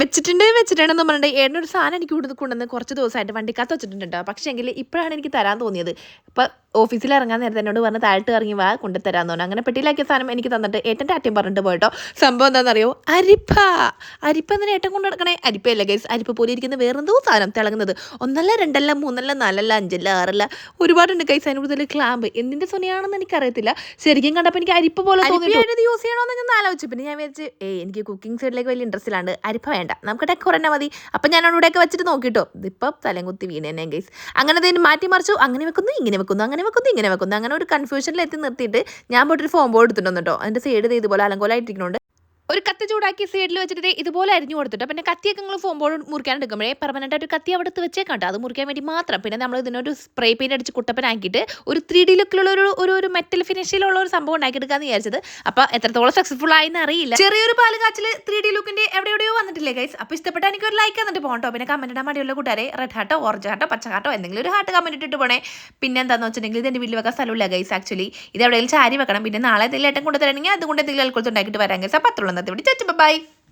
വെച്ചിട്ടുണ്ട് വെച്ചിട്ടുണ്ടെന്ന് പറഞ്ഞിട്ട് ഏട്ടനൊരു സാധനം എനിക്ക് കൂടുതൽ കൊണ്ടുവന്ന് കുറച്ച് ദിവസമായിട്ട് വണ്ടിക്കകത്ത് വെച്ചിട്ടുണ്ട് കേട്ടോ പക്ഷേ എങ്കിൽ ഇപ്പോഴാണ് എനിക്ക് തരാൻ തോന്നിയത്. ഇപ്പം ഓഫീസിൽ ഇറങ്ങാൻ നേരത്തെ എന്നോട് പറഞ്ഞ് താഴോട്ട് ഇറങ്ങി വാ കൊണ്ട് തരാമെന്ന് പറഞ്ഞു. അങ്ങനെ പെട്ടിയിലാക്കിയ സാധനം എനിക്ക് തന്നിട്ട് ഏറ്റന്റെ ആറ്റം പറഞ്ഞിട്ട് പോയിട്ടോ. സംഭവം എന്താണെന്നറിയോ? അരിപ്പ. അരിപ്പ എന്തിനാ ഏട്ടൻ കൊണ്ട് നടക്കണേ? അരിപ്പയല്ല ഗൈസ് അരിപ്പ പോലെ ഇരിക്കുന്ന വേറെന്തോ സാധനം തിളങ്ങുന്നത്. ഒന്നല്ല രണ്ടല്ല മൂന്നല്ല നാലല്ല അഞ്ചല്ല ആറല്ല ഒരുപാടുണ്ട് ഗൈസ് അതിന് കൂടുതൽ ക്ലാമ്പ് എന്തിന്റെ സുനയാണെന്ന് എനിക്കറിയത്തില്ല. ശരിക്കും കണ്ടപ്പോൾ എനിക്ക് അരിപ്പ പോലെ തോന്നിയിട്ട്? യൂസ് ചെയ്യണമെന്ന് ഞാൻ ആലോചിച്ചു. പിന്നെ ഞാൻ വിചാരിച്ച് ഏ എനിക്ക് കുക്കിംഗ് സൈഡിലേക്ക് വലിയ ഇൻട്രസ്റ്റ് ഇല്ലാണ്ട് അരിപ്പ വേണ്ട. നമുക്ക് ടെക്കോർ തന്നെ മതി. അപ്പം ഞാൻ അവിടെയൊക്കെ വെച്ചിട്ട് നോക്കിട്ടോ. ഇതിപ്പം തലം കുത്തി വീണേനെ ഗൈസ് അങ്ങനെ അതിന് മാറ്റി മറിച്ചു അങ്ങനെ വെക്കുന്നു ഇങ്ങനെ വെക്കുന്നു. അങ്ങനെ വെക്കുന്നു ഇങ്ങനെ വെക്കുന്നു. അങ്ങനെ ഒരു കൺഫ്യൂഷനിൽ എത്തി നിർത്തിയിട്ട് ഞാൻ പോയിട്ടൊരു ഫോം ബോർഡ് എടുത്തിട്ടുണ്ടോ കേട്ടോ. അതിന്റെ സൈഡ് ഇതുപോലെ അലങ്കോലായിട്ടിരിക്കുന്നുണ്ട് ഒരു കത്തി ചൂടാക്കി സൈഡിൽ വെച്ചിട്ട് ഇതുപോലെ അരിഞ്ഞു കൊടുത്തിട്ട് പിന്നെ കത്തിയൊക്കെ നിങ്ങൾ ഫോം ബോർഡ് മുറിക്കാൻ എടുക്കുമ്പോഴേ പെർമനന്റ് ആയിട്ട് കത്തി അവിടെ വെച്ചേക്കാട്ടോ. അത് മുറിക്കാൻ വേണ്ടി മാത്രം. പിന്നെ നമ്മൾ ഇതിനൊരു സ്പ്രേ പെയിന്റ് അടിച്ച് കുട്ടപ്പനാക്കിയിട്ട് ഒരു ത്രീ ഡി ലുക്കിലുള്ള ഒരു ഒരു മെറ്റൽ ഫിനിഷിലുള്ള ഒരു സംഭവം ഉണ്ടാക്കിയെടുക്കാന്ന് വിചാരിച്ചത്. അപ്പൊ എത്രത്തോളം സക്സസ്ഫുൾ ആയെന്ന് അറിയില്ല. ചെറിയൊരു പാൽ കാച്ചിൽ ത്രീ ഡി ലുക്കിന്റെ എവിടെ എവിടെയോ വന്നിട്ടില്ലേ ഗൈസ് അപ്പോൾ ഇഷ്ടപ്പെട്ട എനിക്ക് ഒരു ലൈക്ക് തന്നിട്ട് പോകട്ടോ പിന്നെ കമന്റ് ഇടാൻ മടിയുള്ള കൂട്ടുകാരെ റെഡ് ഹാർട്ടോ ഓറഞ്ച് ഹാർട്ടോ പച്ച ഹാർട്ടോ എന്തെങ്കിലും ഒരു ഹാർട്ട് കമന്റ് ഇട്ടിട്ട് പോണേ. പിന്നെ എന്താണെന്ന് വെച്ചിട്ടുണ്ടെങ്കിൽ ഇത് എന്റെ വീട്ടിൽ വെക്കാൻ സ്ഥലമില്ല ഗൈസ് ആക്ച്വലി ഇത് എവിടെയെങ്കിലും ചാരി വെക്കണം. പിന്നെ നാളെ എന്തെങ്കിലും ഏട്ടൻ കൊണ്ടുതരണമെങ്കിൽ അതുകൊണ്ട് എന്തെങ്കിലും അൽക്കൊളുത്ത് ഉണ്ടാക്കിയിട്ട് വരാൻ ഗൈസ് അപ്പോൾ അത്രയുള്ള ഇവിടെ ചേച്ചി ബൈ